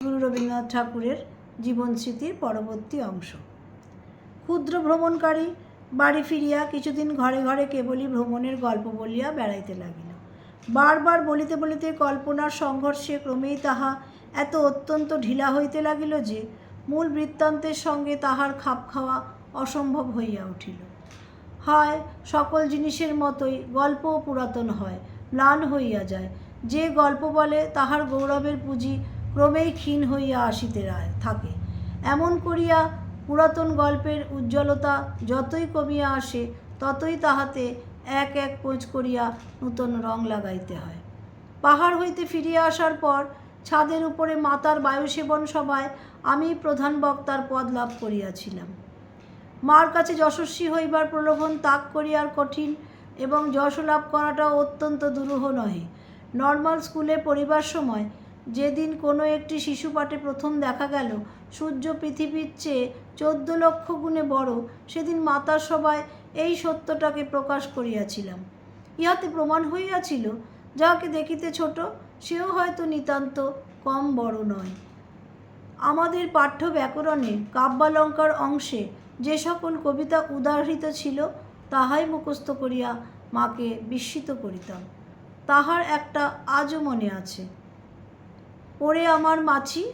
গুরু রবীন্দ্রনাথ ঠাকুরের জীবন স্মৃতির পরবর্তী অংশ। ক্ষুদ্র ভ্রমণকারী বাড়ি ফিরিয়া কিছুদিন ঘরে ঘরে কেবলই ভ্রমণের গল্প বলিয়া বেড়াইতে লাগিল। বারবার বলিতে বলিতে কল্পনার সংঘর্ষে ক্রমেই তাহা এত অত্যন্ত ঢিলা হইতে লাগিল যে, মূল বৃত্তান্তের সঙ্গে তাহার খাপ খাওয়া অসম্ভব হইয়া উঠিল। হয়, সকল জিনিসের মতোই গল্প পুরাতন হয়, ম্লান হইয়া যায়। যে গল্প বলে, তাহার গৌরবের পুঁজি ক্রমেই ক্ষীণ হইয়া আসিতে থাকে। এমন করিয়া পুরাতন গল্পের উজ্জ্বলতা যতই কমিয়া আসে, ততই তাহাতে এক এক পোজ করিয়া নূতন রং লাগাইতে হয়। পাহাড় হইতে ফিরিয়া আসার পর ছাদের উপরে মাতার বায়ুসেবন সভায় আমি প্রধান বক্তার পদ লাভ করিয়াছিলাম। মার কাছে যশস্বী হইবার প্রলোভন তাক করিয়ার কঠিন এবং যশ লাভ করাটাও অত্যন্ত দুরূহ নহে। নর্মাল স্কুলে পড়িবার সময় যেদিন কোনো একটি শিশু পাঠে প্রথম দেখা গেল, সূর্য পৃথিবীর চেয়ে চোদ্দ লক্ষ গুণে বড়, সেদিন মাতার সভায় এই সত্যটাকে প্রকাশ করিয়াছিলাম। ইহাতে প্রমাণ হইয়াছিল, যাহাকে দেখিতে ছোট, সেও হয়তো নিতান্ত কম বড় নয়। আমাদের পাঠ্য ব্যাকরণে কাব্যালঙ্কার অংশে যে সকল কবিতা উদাহৃত ছিল, তাহাই মুখস্থ করিয়া মাকে বিস্মিত করিতাম। তাহার একটা আজও মনে আছে। ওরে আমার মাছি,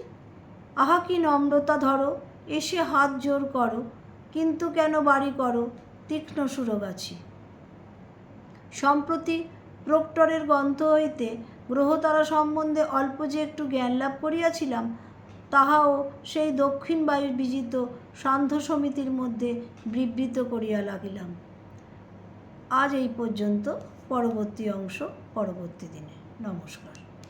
আহা কি নম্রতা ধরো, এসে হাত জোর করো, কিন্তু কেন বাড়ি করো, তীক্ষ্ণ সুরগাছি। সম্প্রতি প্রক্টরের গ্রন্থ হইতে গ্রহতারা সম্বন্ধে অল্প যে একটু জ্ঞান লাভ করিয়াছিলাম, তাহাও সেই দক্ষিণ বায়ু বিজিত সান্ধ্য সমিতির মধ্যে বিবৃত করিয়া লাগিলাম। আজ এই পর্যন্ত, পরবর্তী অংশ, পরবর্তী দিনে। নমস্কার।